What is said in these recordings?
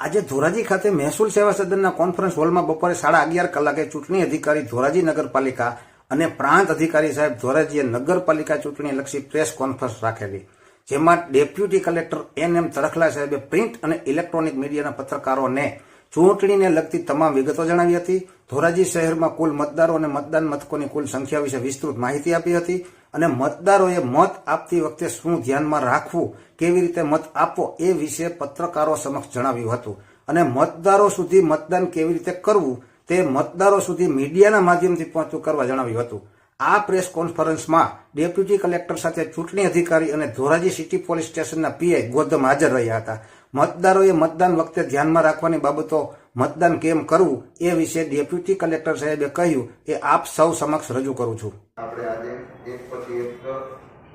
આજે ધોરાજી ખાતે મહેસૂલ સેવા સદનના કોન્ફરન્સ હોલમાં બપોરે સાડા અગિયાર કલાકે ચૂંટણી અધિકારી ધોરાજી નગરપાલિકા અને પ્રાંત અધિકારી સાહેબ ધોરાજીએ નગરપાલિકા ચૂંટણી લક્ષી પ્રેસ કોન્ફરન્સ રાખેલી, જેમાં deputy collector N M Tarkhala સાહેબે પ્રિન્ટ અને ઇલેક્ટ્રોનિક મીડિયાના પત્રકારોને ચૂંટણીને લગતી તમામ વિગતો જણાવી હતી. ધોરાજી શહેરમાં કુલ મતદારો અને મતદાન મથકોની કુલ સંખ્યા વિશે વિસ્તૃત માહિતી આપી હતી. અને મતદારોએ મત આપતી વખતે શું ધ્યાનમાં રાખવું, કેવી રીતે મત આપવો એ વિશે પત્રકારો સમક્ષ જણાવ્યું હતું. અને મતદારો સુધી મતદાન કેવી રીતે કરવું તે મતદારો સુધી મીડિયાના માધ્યમથી પહોંચતું કરવા જણાવ્યું હતું. આ પ્રેસ કોન્ફરન્સમાં ડેપ્યુટી કલેક્ટર સાથે ચૂંટણી અધિકારી અને ધોરાજી સિટી પોલીસ સ્ટેશનના પીઆઈ ગોધમ હાજર રહ્યા હતા. મતદારોએ મતદાન વખતે ધ્યાનમાં રાખવાની બાબતો મતદાન કેમ કરવું એ વિશે ડેપ્યુટી કલેક્ટર સાહેબે કહ્યું એ આપ સૌ સમક્ષ રજૂ કરું છું. આપણે આજે એક પછી એક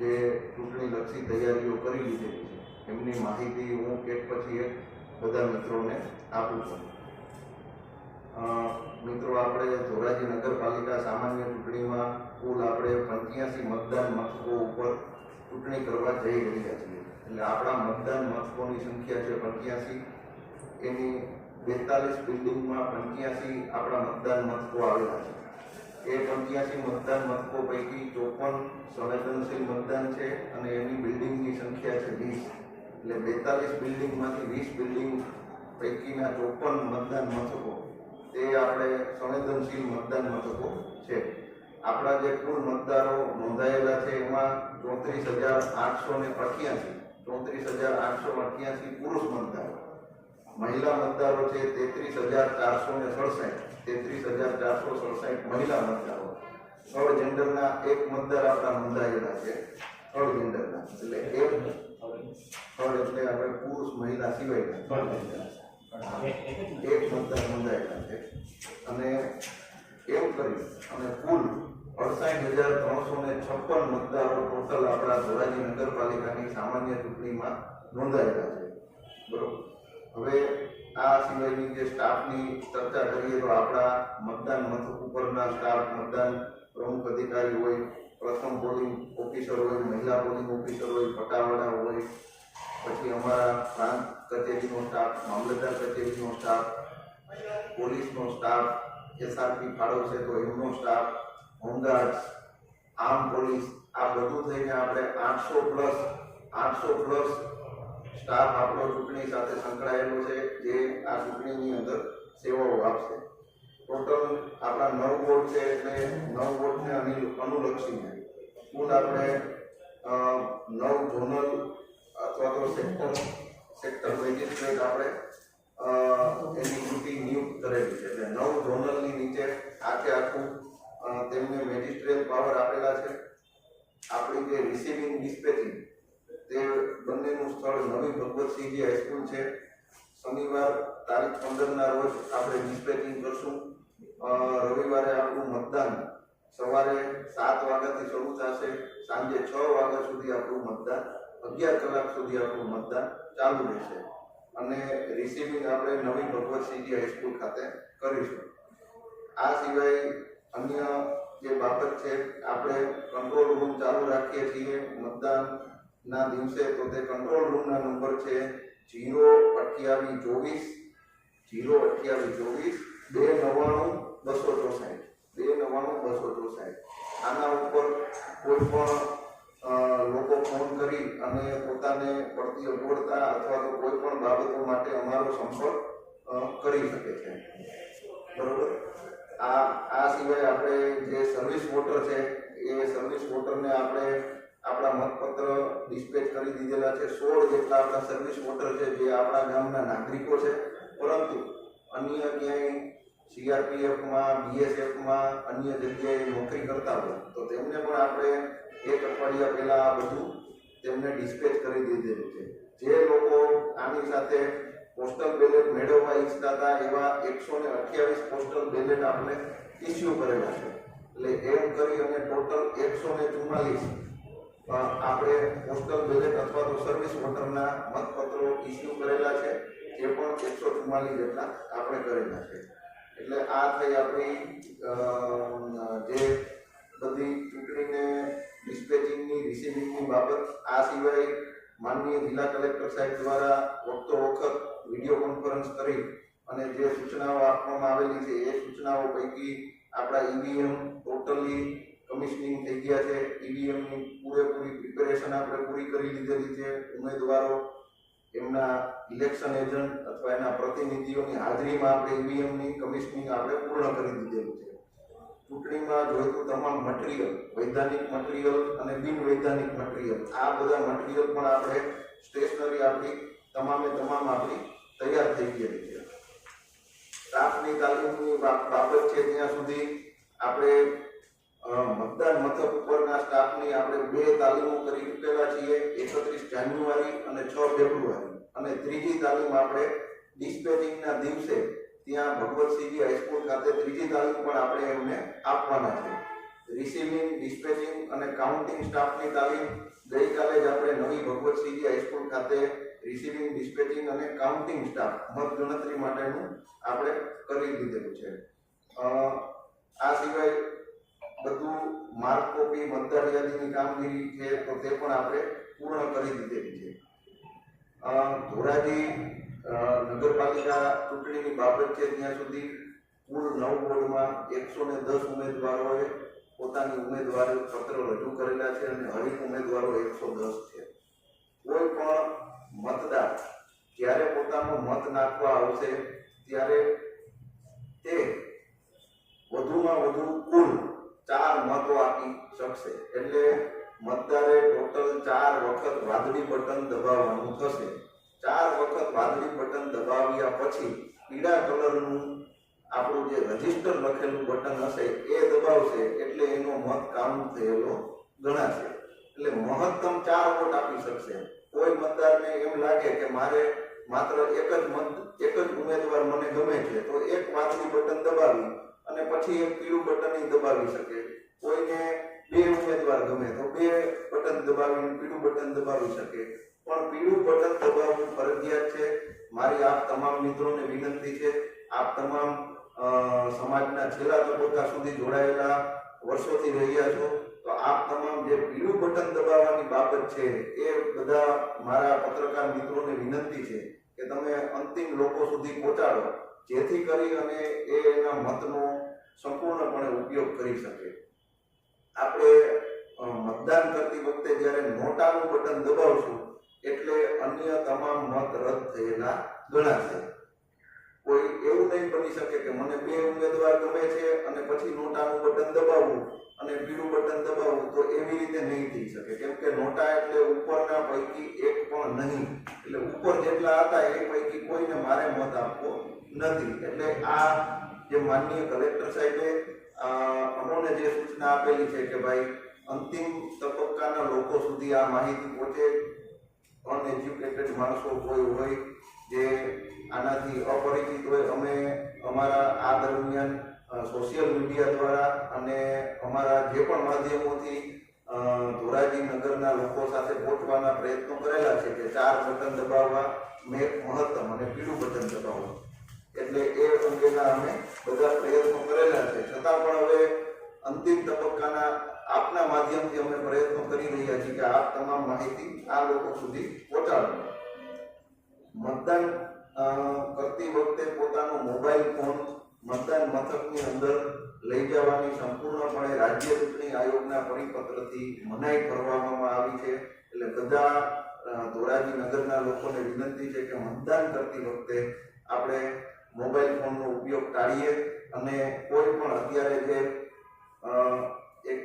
જે ચૂંટણી લક્ષી તૈયારીઓ કરી લીધેલી છે, એમની માહિતી હું એક પછી એક બધા મિત્રોને આપું છું. મિત્રો, આપણે ધોરાજી નગરપાલિકા સામાન્ય ચૂંટણીમાં કુલ આપણે પંચ્યાસી મતદાન મથકો ઉપર ચૂંટણી કરવા જઈ રહ્યા છીએ. એટલે આપણા મતદાન મથકોની સંખ્યા છે પંચ્યાસી. એની બેતાલીસ બિલ્ડિંગમાં પંચ્યાસી આપણા મતદાન મથકો આવેલા છે. એ પંચ્યાસી મતદાન મથકો પૈકી ચોપન સંવેદનશીલ મતદાન છે અને એની બિલ્ડિંગની સંખ્યા છે વીસ. એટલે બેતાલીસ બિલ્ડિંગમાંથી વીસ બિલ્ડિંગ પૈકીના ચોપન મતદાન મથકો તે આપણે સંવેદનશીલ મતદાન મથકો છે. આપણા જે કુલ મતદારો નોંધાયેલા છે એમાં ચોત્રીસ હજાર આઠસો ને અઠ્યાસી, ચોત્રીસ હજાર આઠસો અઠ્યાસી પુરુષ મતદારો. મહિલા મતદારો છે તેત્રીસ હજાર ચારસો ને સડસઠ, તેત્રીસ હજાર ચારસો સડસઠ મહિલા મતદારો. થર્ડ જેન્ડરના એક મતદાર આપણા નોંધાયેલા છે. થર્ડ જેન્ડરના એટલે એક થર્ડ એટલે આપણે પુરુષ મહિલા સિવાય એક મતદાર નોંધાયેલા છે. અને એવું કરી, અને કુલ અડસાઠ હજાર ત્રણસો ને છપ્પન મતદારો ટોટલ આપણા ધોરાજી નગરપાલિકાની સામાન્ય ચૂંટણીમાં નોંધાયેલા છે. બરોબર? હવે આ સિવાયની જે સ્ટાફની ચર્ચા કરીએ તો આપણા મતદાન મથક ઉપરના સ્ટાફ, મતદાન પ્રમુખ અધિકારી હોય, પ્રથમ પોલિંગ ઓફિસર હોય, મહિલા પોલિંગ ઓફિસર હોય, પટાવાળા હોય, પછી અમારા પ્રાંત કચેરીનો સ્ટાફ મામલતદાર કચેરીનો સ્ટાફ પોલીસનો સ્ટાફ એસઆરપી ફાળવશે તો એમનો સ્ટાફ હોમગાર્ડ્સ આર્મ પોલીસ આ બધું થઈને આપણે આઠસો પ્લસ આઠસો પ્લસ સ્ટાફ આપણો ચૂંટણી સાથે સંકળાયેલો છે, જે આ ચૂંટણીની અંદર સેવાઓ આપશે. ટોટલ આપણા નવ વોર્ડ છે એટલે નવ વોર્ડને અનિલ અનુલક્ષીને કુલ આપણે નવ ઝોનલ અથવા તો સેક્ટર સેક્ટર મેજિસ્ટ્રેટ આપણે એની ડ્યુટી નિયુક્ત કરેલી છે. એટલે નવ ઝોનલની નીચે આખે આખું તેમને મેજિસ્ટ્રેટ પાવર આપેલા છે. આપણી જે રિસીવિંગ ડિસ્પેચિંગ તે બંનેનું સ્થળ નવી ભગવતસિંહજી હાઈસ્કૂલ છે. શનિવાર તારીખ પંદરના રોજ આપણે ડિસ્પેચિંગ કરશું. રવિવારે આપણું મતદાન. સવારે સાત વાગ્યાથી શરૂ થશે. સાંજે છ વાગ્યા સુધી આપણું મતદાન. અગિયાર કલાક સુધી આપણું મતદાન ચાલુ રહેશે. અને રિસીવિંગ આપણે નવી ભગવતસિંહજી હાઈસ્કૂલ ખાતે કરીશું. આ સિવાય અન્ય જે બાબત છે, આપણે કંટ્રોલ રૂમ ચાલુ રાખીએ છીએ. મતદાનના દિવસે તો તે કંટ્રોલ રૂમના નંબર છે જીરો અઠ્યાવીસ ચોવીસ જીરો અઠ્યાવીસ ચોવીસ, બે નવ્વાણું બસો ચોસાઠ, બે નવ્વાણું બસો ચોસાઠ. આના ઉપર કોઈ પણ લોકો ફોન કરી અને પોતાને પડતી અગવડતા અથવા તો કોઈ પણ બાબતો માટે અમારો સંપર્ક કરી શકે છે. બરોબર? આ આ સિવાય આપણે જે સર્વિસ વોટર છે, એ સર્વિસ વોટરને આપણા મતપત્ર ડિસ્પેચ કરી દીધેલા છે. સોળ જેટલા આપણા સર્વિસ વોટર છે, જે આપણા ગામના નાગરિકો છે. પરંતુ અન્ય ક્યાંય સીઆરપીએફમાં બીએસએફમાં અન્ય જગ્યાએ નોકરી કરતા હોય, તો તેમને પણ આપણે એક અઠવાડિયા પહેલાં આ બધું તેમને ડિસ્પેચ કરી દીધેલું છે. જે લોકો આની સાથે પોસ્ટલ બેલેટ મેળવવા ઈચ્છતા હતા, એવા એકસો ને અઠ્યાવીસ પોસ્ટલ બેલેટ આપણે ઇસ્યુ કરેલા છે. એટલે એમ કરી અને ટોટલ એકસો ને ચુમ્માલીસ આપણે પોસ્ટલ બેલેટ અથવા તો સર્વિસ વોટરના મતપત્રો ઇસ્યુ કરેલા છે એ પણ એકસો ચુમ્માલીસ જેટલા આપણે કરેલા છે. એટલે આ થઈ આપણી જે બધી ચૂંટણીને ડિસ્પેચિંગની રિસીવિંગની બાબત. આ સિવાય માનનીય જિલ્લા કલેક્ટર સાહેબ દ્વારા વખતો વખત વીડિયો કોન્ફરન્સ કોન્ફરન્સ કરી અને જે સૂચનાઓ આપવામાં આવેલી છે, એ સૂચનાઓ પૈકી આપણા ઈવીએમ ટોટલી કમિશનિંગ થઈ ગયા છે, ઈવીએમની પૂરેપૂરી પ્રિપેરેશન આપણે પૂરી કરી લીધેલી છે. ઉમેદવારો, એમના ઇલેક્શન એજન્ટ અથવા એના પ્રતિનિધિઓની હાજરીમાં આપણે ઈવીએમની કમિશનિંગ આપણે પૂર્ણ કરી દીધેલું છે. ચૂંટણીમાં જોઈતું તમામ મટીરિયલ વૈધાનિક મટીરિયલ અને બિન વૈધાનિક મટીરિયલ આ બધા મટીરિયલ પણ આપણે સ્ટેશનરી આપણી તમામે તમામ આપણી તૈયાર થઈ ગયેલી છે. સ્ટાફની તાલીમની બાબત છે ત્યાં સુધી આપણે મતદાન મથક ઉપરના સ્ટાફની આપણે બે તાલીમો કરી ચૂકેલા છીએ. એકત્રીસ જાન્યુઆરી અને છ ફેબ્રુઆરી. અને ત્રીજી તાલીમ આપણે ડિસ્પેચિંગના દિવસે ત્યાં ભગવતસિંહજી હાઈસ્કૂલ ખાતે ત્રીજી તાલીમ પણ આપણે એમને આપવાના છે. રિસીવિંગ, ડિસ્પેચિંગ અને કાઉન્ટિંગ સ્ટાફની તાલીમ ગઈકાલે જ આપણે નવી ભગવતસિંહજી હાઈસ્કૂલ ખાતે રિસીવિંગ, ડિસ્પેચિંગ અને કાઉન્ટિંગ સ્ટાફ મત ગણતરી માટેનું આપણે કરી દીધેલું છે. આ સિવાય બધું માર્ક કોપી મતદાર યાદીની કામગીરી છે, તો તે પણ આપણે પૂર્ણ કરી દીધેલી છે. ધોરાજી નગરપાલિકા ચૂંટણીની બાબત છે ત્યાં સુધી કુલ નવ વોર્ડમાં એકસો ને દસ ઉમેદવારોએ પોતાની ઉમેદવાર પત્ર રજૂ કરેલા છે અને હરીફ ઉમેદવારો એકસો દસ છે. કોઈ પણ મતદાર જ્યારે પોતાનો મત નાખવા આવશે, ત્યારે તે વધુમાં વધુ કુલ ચાર મતો આપી શકશે એટલે મતદારે ટોટલ ચાર વખત વાદળી બટન દબાવવાનું થશે. ચાર વખત વાદળી બટન દબાવ્યા પછી પીળા કલરનું આપણું જે રજિસ્ટર લખેલું બટન હશે એ દબાવશે એટલે એનો મત કાઉન્ટ થયેલો ગણાશે. એટલે મહત્તમ ચાર વોટ આપી શકશે. કોઈ મતદારને એમ લાગે કે મારે માત્ર એક જ મત, એક જ ઉમેદવાર મને ગમે છે, તો એક વાદળી બટન દબાવી અને પછી એક પીળું બટન એ દબાવી શકે. કોઈને બે ઉમેદવાર ગમે તો બે બટન દબાવીને પીળું બટન દબાવી શકે. પણ પીળું બટન દબાવવું ફરજિયાત છે. મારી આપ તમામ મિત્રોને વિનંતી છે. આપ તમામ સમાજના છેલ્લા તબક્કા સુધી જોડાયેલા વર્ષોથી રહ્યા છો. તો આપ તમામ જે પીળું બટન દબાવવાની બાબત છે એ બધા મારા પત્રકાર મિત્રોને વિનંતી છે કે તમે અંતિમ લોકો સુધી પહોંચાડો. જેથી કરી અને એના મતનો સંપૂર્ણપણે ઉપયોગ કરી શકે. આપણે મતદાન કરતી વખતે જ્યારે નોટાનું બટન દબાવશું, એટલે અન્ય તમામ મત રદ થયેલા ગણાશે. કોઈ એવું નહીં બની શકે કે મને બે ઉમેદવાર ગમે છે અને પછી નોટાનું બટન દબાવવું અને પીળું બટન દબાવવું તો એવી રીતે નહીં થઈ શકે. કેમ કે નોટા એટલે ઉપરના પૈકી એક પણ નહીં. એટલે ઉપર જેટલા હતા એ પૈકી કોઈને મારે મત આપવો નથી. એટલે આ જે માનનીય કલેક્ટર સાહેબે અમોને જે સૂચના આપેલી છે કે ભાઈ, અંતિમ તબક્કાના લોકો સુધી આ માહિતી પહોંચે અનએજ્યુકેટેડ માણસો કોઈ હોય જે આનાથી અપરિચિત હોય, અમે અમારા આ દરમિયાન સોશિયલ મીડિયા દ્વારા અને અમારા જે પણ માધ્યમોથી ધોરાજી નગરના લોકો સાથે પહોંચવાના પ્રયત્નો કરેલા છે કે ચાર બટન દબાવવા, મેં મહત્તમ અને પીળું બટન દબાવવું. એટલે એ અંગેના અમે બધા પ્રયત્નો કરેલા છે. છતાં પણ હવે અંતિમ તબક્કાના આપના માધ્યમથી અમે પ્રયત્નો કરી રહ્યા છીએ કે આપ તમામ માહિતી આ લોકો સુધી પહોંચાડો. મતદાન કરતી વખતે પોતાનો મોબાઈલ ફોન મતદાન મથકની અંદર લઈ જવાની સંપૂર્ણપણે રાજ્ય ચૂંટણી આયોગના પરિપત્રથી મનાઈ કરવામાં આવી છે. એટલે બધા ધોરાજી નગરના લોકોને વિનંતી છે કે મતદાન કરતી વખતે આપણે મોબાઈલ ફોનનો ઉપયોગ ટાળીએ અને કોઈ પણ અત્યારે જે એક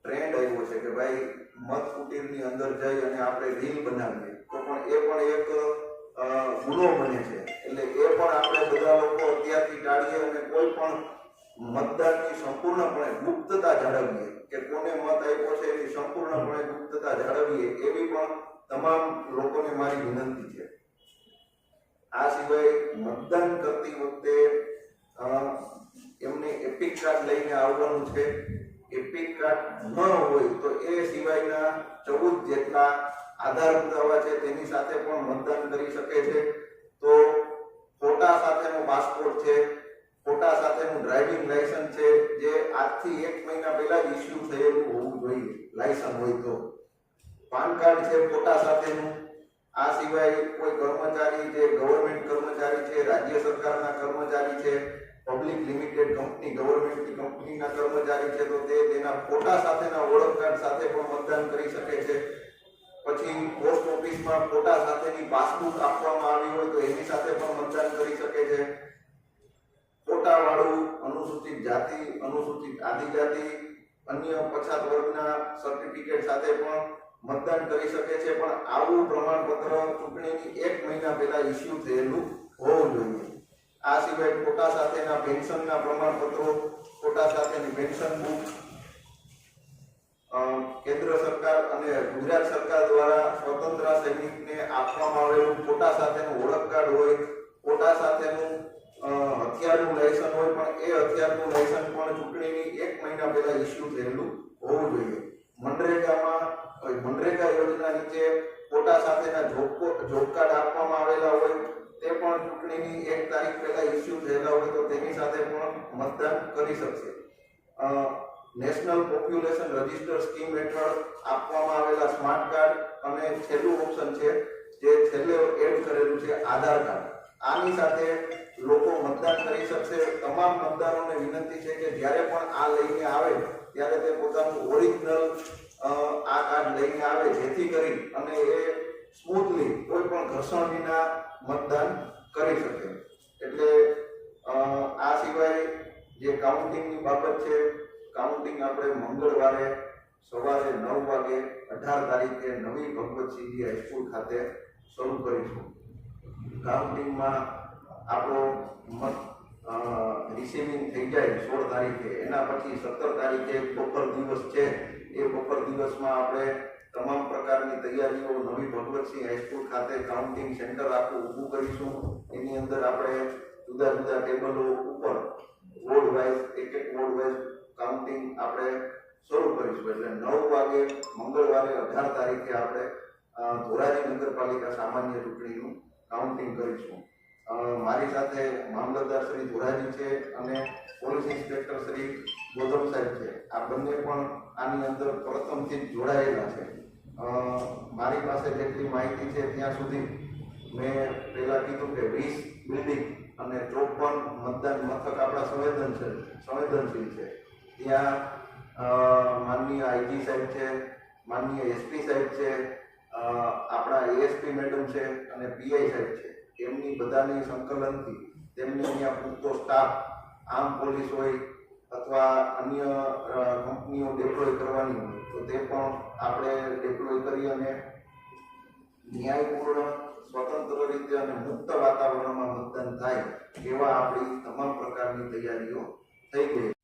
ટ્રેન્ડ આવ્યો છે કે ભાઈ મત કુટીરની અંદર જઈ અને આપણે રીલ બનાવીએ, તો પણ એ પણ એક ગુનો બને છે. એટલે એ પણ આપણે બધા લોકો અત્યારથી ટાળીએ અને કોઈ પણ મતદારની સંપૂર્ણપણે ગુપ્તતા જાળવીએ, કે કોને મત આપ્યો છે એની સંપૂર્ણપણે ગુપ્તતા જાળવીએ, એવી પણ તમામ લોકોને મારી વિનંતી છે. આ સિવાય મતદાન કરતી વખતે એમને એપિક કાર્ડ લઈને આવવાનું છે. એપિક કાર્ડ ન હોય તો એ સિવાયના ચૌદ જેટલા આધાર પુરાવા છે, તેની સાથે પણ મતદાન કરી શકે છે. તો ફોટા સાથેનો પાસપોર્ટ છે, ફોટા સાથેનું ડ્રાઇવિંગ લાયસન્સ છે, જે આજથી એક મહિના પહેલા જ ઇસ્યુ થયેલું હોવું જોઈએ લાયસન્સ હોય તો. પાન કાર્ડ છે ફોટા સાથેનું. આ સિવાય કોઈ કર્મચારી જે ગવર્મેન્ટ કર્મચારી છે, રાજ્ય સરકારના કર્મચારી છે પબ્લિક લિમિટેડ કંપની ગવર્મેન્ટની કંપનીના કર્મચારી છે, તો તે તેના ફોટા સાથેના ઓળખ કાર્ડ સાથે પણ મતદાન કરી શકે છે. પછી પોસ્ટ ઓફિસમાં ફોટા સાથેની પાસબુક આપવામાં આવી હોય તો એની સાથે પણ મતદાન કરી શકે છે. ફોટાવાળું અનુસૂચિત જાતિ, અનુસૂચિત આદિજાતિ, અન્ય પછાત વર્ગના સર્ટિફિકેટ સાથે પણ મતદાન કરી શકે છે, પણ આવું પ્રમાણપત્ર ચૂંટણીની એક મહિના પહેલા ઇસ્યુ થયેલું હોવું જોઈએ. આ સિવાય ફોટા સાથેના પેન્શનના પ્રમાણપત્રો, ફોટા સાથેની પેન્શન બુક કેન્દ્ર સરકાર અને ગુજરાત સરકાર દ્વારા સ્વતંત્ર સૈનિકને આપવામાં આવેલું ફોટા સાથેનું ઓળખ કાર્ડ હોય, ફોટા સાથેનું હથિયારનું લાયસન્સ હોય, પણ એ હથિયારનું લાયસન્સ પણ ચૂંટણીની એક મહિના પહેલા ઇસ્યુ થયેલું હોવું જોઈએ. મનરેગામાં મનરેગા યોજના નીચે કોટા સાથેના જોબ કો- જોબ કાર્ડ આપવામાં આવેલા હોય, તે પણ ચૂંટણીની એક તારીખ પહેલા ઇસ્યુ થયેલા હોય તો તેની સાથે પણ મતદાન કરી શકશે. નેશનલ પોપ્યુલેશન રજિસ્ટર સ્કીમ હેઠળ આપવામાં આવેલા સ્માર્ટ કાર્ડ અને છેલ્લું ઓપ્શન છે, જે છેલ્લે એડ કરેલું છે આધાર કાર્ડ. આની સાથે લોકો મતદાન કરી શકશે. તમામ મતદારોને વિનંતી છે કે જ્યારે પણ આ લઈને આવે, ત્યારે તે પોતાનું ઓરિજિનલ આ કાર્ડ લઈને આવે, જેથી કરી અને એ સ્મૂથલી કોઈ પણ ઘર્ષણ વિના મતદાન કરી શકે. એટલે આ સિવાય જે કાઉન્ટિંગની બાબત છે કાઉન્ટિંગ આપણે મંગળવારે સવારે નવ વાગે અઢાર તારીખે નવી ભગવતસિંહજી હાઈસ્કૂલ ખાતે શરૂ કરીશું. કાઉન્ટિંગમાં આપણો મત રિસીવિંગ થઈ જાય સોળ તારીખે. એના પછી સત્તર તારીખે બપોર દિવસ છે. એ બપોર દિવસમાં આપણે તમામ પ્રકારની તૈયારીઓ નવી ભગવતસિંહ હાઈસ્કૂલ ખાતે કાઉન્ટિંગ સેન્ટર આખું ઊભું કરીશું. એની અંદર આપણે જુદા જુદા ટેબલો ઉપર વોર્ડ વાઇઝ એક એક વોર્ડ વાઇઝ કાઉન્ટિંગ આપણે શરૂ કરીશું. એટલે નવ વાગે મંગળવારે અઢાર તારીખે આપણે ધોરાજી નગરપાલિકા સામાન્ય ચૂંટણીનું કાઉન્ટિંગ કરીશું. મારી સાથે મામલતદાર શ્રી ધોરાજી છે અને પોલીસ ઇન્સ્પેક્ટર શ્રી ગોધમ સાહેબ છે. આ બંને પણ આની અંદર પ્રથમથી જોડાયેલા છે. મારી પાસે જેટલી માહિતી છે ત્યાં સુધી મેં પહેલાં કીધું કે વીસ બિલ્ડિંગ અને ચોપન મતદાન મથક આપણા સંવેદનશીલ સંવેદનશીલ છે. ત્યાં માનનીય આઈજી સાહેબ છે, માનનીય એસપી સાહેબ છે આપણા એએસપી મેડમ છે અને પીઆઈ સાહેબ છે. એમની બધાની સંકલનથી તેમને અહીંયા પૂરતો સ્ટાફ, આમ પોલીસ હોય અથવા અન્ય કંપનીઓ ડેપ્લોય કરવાની હોય, તો તે પણ આપણે ડેપ્લોય કરી અને ન્યાયપૂર્ણ, સ્વતંત્ર રીતે અને મુક્ત વાતાવરણમાં મતદાન થાય, એવા આપણી તમામ પ્રકારની તૈયારીઓ થઈ ગઈ.